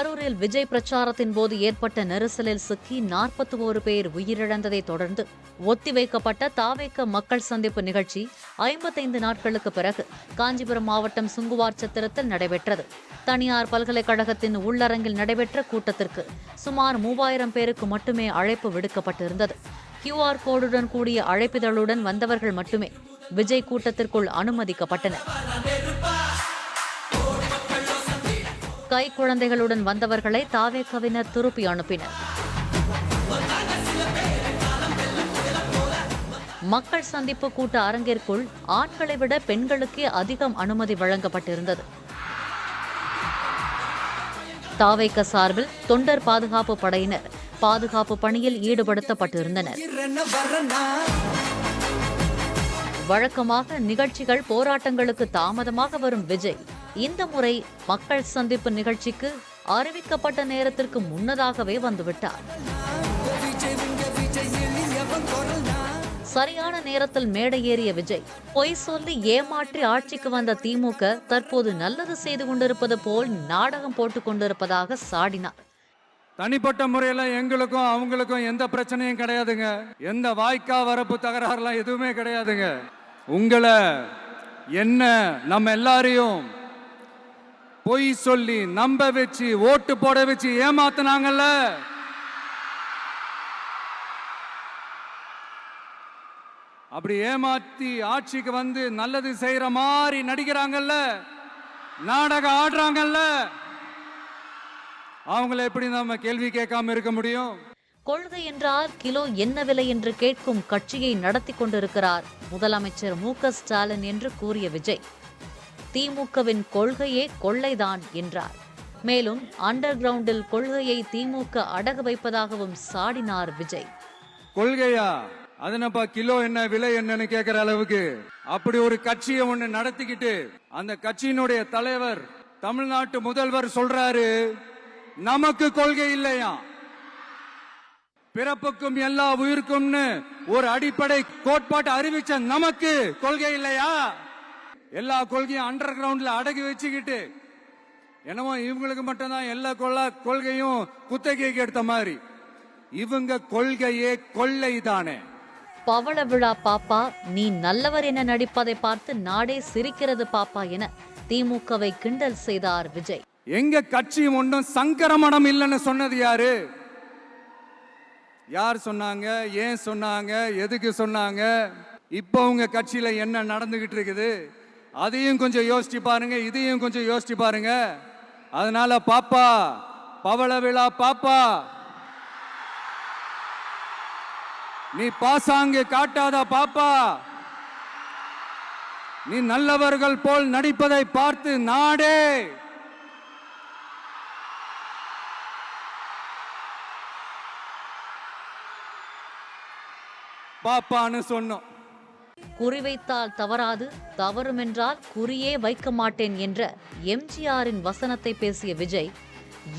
கரூரில் விஜய் பிரச்சாரத்தின் போது ஏற்பட்ட நெரிசலில் சிக்கி நாற்பத்தி ஓரு பேர் உயிரிழந்ததை தொடர்ந்து ஒத்திவைக்கப்பட்ட தாவேக்க மக்கள் சந்திப்பு நிகழ்ச்சி ஐம்பத்தைந்து நாட்களுக்கு பிறகு காஞ்சிபுரம் மாவட்டம் சுங்குவார் சத்திரத்தில் நடைபெற்றது. தனியார் பல்கலைக்கழகத்தின் உள்ளரங்கில் நடைபெற்ற கூட்டத்திற்கு சுமார் மூவாயிரம் பேருக்கு மட்டுமே அழைப்பு விடுக்கப்பட்டிருந்தது. கியூஆர் கோடுடன் கூடிய அழைப்பிதழுடன் வந்தவர்கள் மட்டுமே விஜய் கூட்டத்திற்குள் அனுமதிக்கப்பட்டனர். கை குழந்தைகளுடன் வந்தவர்களை தாவேக்கவினர் திருப்பி அனுப்பினர். மக்கள் சந்திப்பு கூட்ட அரங்கிற்குள் ஆண்களை விட பெண்களுக்கே அதிகம் அனுமதி வழங்கப்பட்டிருந்தது. தாவைக்க சார்பில் தொண்டர் பாதுகாப்பு படையினர் பாதுகாப்பு பணியில் ஈடுபடுத்தப்பட்டிருந்தனர். வழக்கமாக நிகழ்ச்சிகள் போராட்டங்களுக்கு தாமதமாக வரும் விஜய் இந்த முறை மக்கள் சந்திப்பு நிகழ்ச்சிக்கு அறிவிக்கப்பட்ட நேரத்திற்கு முன்னதாகவே வந்துவிட்டார். சரியான நேரத்தில் மேடை ஏறிய விஜய் பொய் சொல்லி ஏமாற்றி ஆட்சிக்கு வந்த திமுக தற்போது நல்லது செய்து கொண்டிருப்பது போல் நாடகம் போட்டுக் கொண்டிருப்பதாக சாடினார். தனிப்பட்ட முறையில் எங்களுக்கும் அவங்களுக்கும் எந்த பிரச்சனையும் கிடையாதுங்க. எந்த வாய்க்கா வரப்பு தகராறுலாம் எதுவுமே கிடையாதுங்க. உங்களை என்ன நம்ம எல்லாரையும் பொய் சொல்லி நம்ப வச்சு ஓட்டு போட வச்சு ஏமாத்தினாங்கல்ல? அப்படி ஏமாத்தி ஆட்சிக்கு வந்து நல்லது செய்யற மாதிரி நடிக்கிறாங்கல்ல? நாடகம் ஆடுறாங்கல்ல? அவங்கள எப்படி நம்ம கேள்வி கேட்காம இருக்க முடியும்? கொள்கை என்றால் கிலோ என்ன விலை என்று கேட்கும் கட்சியை நடத்தி கொண்டிருக்கிறார் முதலமைச்சர் மு ஸ்டாலின் என்று கூறிய விஜய். திமுகவின் கொள்கையே கொள்ளைதான் என்றார். மேலும் அண்டர் கிரவுண்டில் கொள்கையை திமுக அடகு வைப்பதாகவும் சாடினார் விஜய். கொள்கையா? அதனப்பா கிலோ என்ன விலை என்னன்னு கேக்குற அளவுக்கு? அப்படி ஒரு கட்சியை ஒண்ணு நடத்திக்கிட்டு அந்த கட்சியினுடைய தலைவர் தமிழ்நாட்டு முதல்வர் சொல்றாரு நமக்கு கொள்கை இல்லையா? பிறப்புக்கும் எல்லா உயிருக்கும்னு ஒரு அடிப்படை கோட்பாட்டை அறிவிச்ச நமக்கு கொள்கை இல்லையா? எல்லா கொள்கையும் அண்டர் கிரவுண்ட்ல அடக்கி வச்சுக்கிட்டு என்னமோ இவங்களுக்கு மட்டும்தான் எல்லா கொள்ள கொள்கையும் குத்தகைக்கு எடுத்த மாதிரி. இவங்க கொள்கையே கொள்ளை தானே. பவள விழா பாப்பா நீ நல்லவர் என நடிப்பதை பார்த்து நாடே சிரிக்கிறது பாப்பா என திமுகவை கிண்டல் செய்தார் விஜய். எங்க கட்சி ஒன்றும் சங்கரமணம் இல்லைன்னு சொன்னது யாரு? யார் சொன்னாங்க? ஏன் சொன்னாங்க? எதுக்கு சொன்னாங்க? இப்போ உங்க கட்சியில என்ன நடந்துகிட்டு இருக்குது? அதையும் கொஞ்சம் யோசிச்சு பாருங்க இதையும் கொஞ்சம் யோசிச்சு பாருங்க. அதனால பாப்பா பவள விழா பாப்பா. நீ பாசாங்கு காட்டாத பாப்பா. நீ நல்லவர்கள் போல் நடிப்பதை பார்த்து நாடே. பாப்பான்னு சொன்னோம். குறிவைத்தால் தவறாது தவறுமென்றால் குறியே வைக்க மாட்டேன் என்ற எம்ஜிஆரின் வசனத்தை பேசிய விஜய்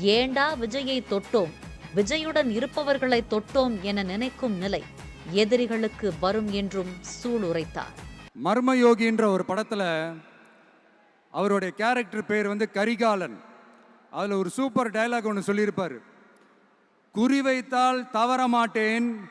ஏண்டா விஜயை தொட்டோம்? விஜயுடன் இருப்பவர்களை தொட்டோம் என நினைக்கும் நிலை எதிரிகளுக்கு வரும் என்றும் சூளுரைத்தார். மர்மயோகின்ற ஒரு படத்துல அவருடைய கேரக்டர் பேர் வந்து கரிகாலன். அதுல ஒரு சூப்பர் டைலாக் ஒன்று சொல்லியிருப்பாரு. குறிவைத்தால் தவற மாட்டேன்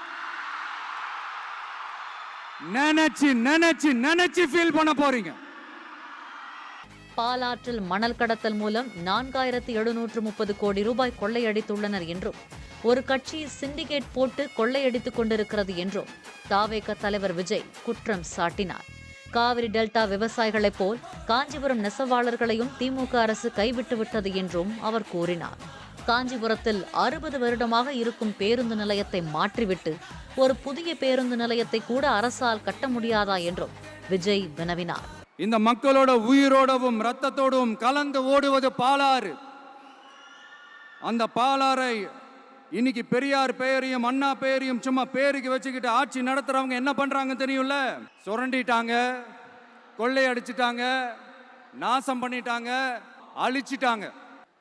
நினைச்சு நினைச்சு நினைச்சு ஃபீல் பண்ண போறீங்க. பாலாற்றில் மணல் கடத்தல் மூலம் நான்காயிரத்து எழுநூற்று முப்பது கோடி ரூபாய் கொள்ளையடித்துள்ளனர் என்றும் ஒரு கட்சி சிண்டிகேட் போட்டு கொள்ளையடித்துக் கொண்டிருக்கிறது என்றும் தாவேக தலைவர் விஜய் குற்றம் சாட்டினார். காவிரி டெல்டா விவசாயிகளைப் போல் காஞ்சிபுரம் நெசவாளர்களையும் திமுக அரசு கைவிட்டு விட்டது என்றும் அவர் கூறினார். காஞ்சிபுரத்தில் அறுபது வருடமாக இருக்கும் பேருந்து நிலையத்தை மாற்றிவிட்டு ஒரு புதிய பேருந்து நிலையத்தை கூட அரசால் கட்ட முடியாதா என்றும் விஜய் வினவினார். இந்த மக்களோட உயிரோடவும் ரத்தத்தோடும் கலந்து ஓடுவது பாலாறு. அந்த பாலாறை இன்னைக்கு பெரியார் பெயரையும் அண்ணா பெயரையும் சும்மா பேருக்கு வச்சுக்கிட்டு ஆட்சி நடத்துறவங்க என்ன பண்றாங்க தெரியும்ல? சுரண்டிட்டாங்க கொள்ளையடிச்சிட்டாங்க நாசம் பண்ணிட்டாங்க அழிச்சிட்டாங்க.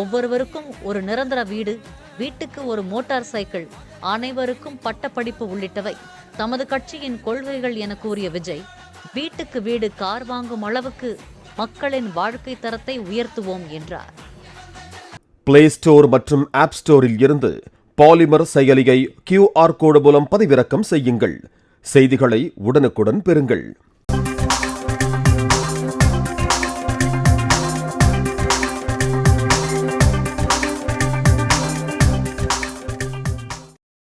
ஒவ்வொருவருக்கும் ஒரு நிரந்தர வீடு வீட்டுக்கு ஒரு மோட்டார் சைக்கிள் அனைவருக்கும் பட்டப்படிப்பு உள்ளிட்டவை. தமது கட்சியின் கொள்கைகள் என கூறிய விஜய் வீட்டுக்கு வீடு கார் வாங்கும் அளவுக்கு மக்களின் வாழ்க்கை தரத்தை உயர்த்துவோம் என்றார். பிளே ஸ்டோர் மற்றும் ஆப் ஸ்டோரில் இருந்து பாலிமர் செயலியை கியூஆர் கோடு மூலம் பதிவிறக்கம் செய்யுங்கள். செய்திகளை உடனுக்குடன் பெறுங்கள்.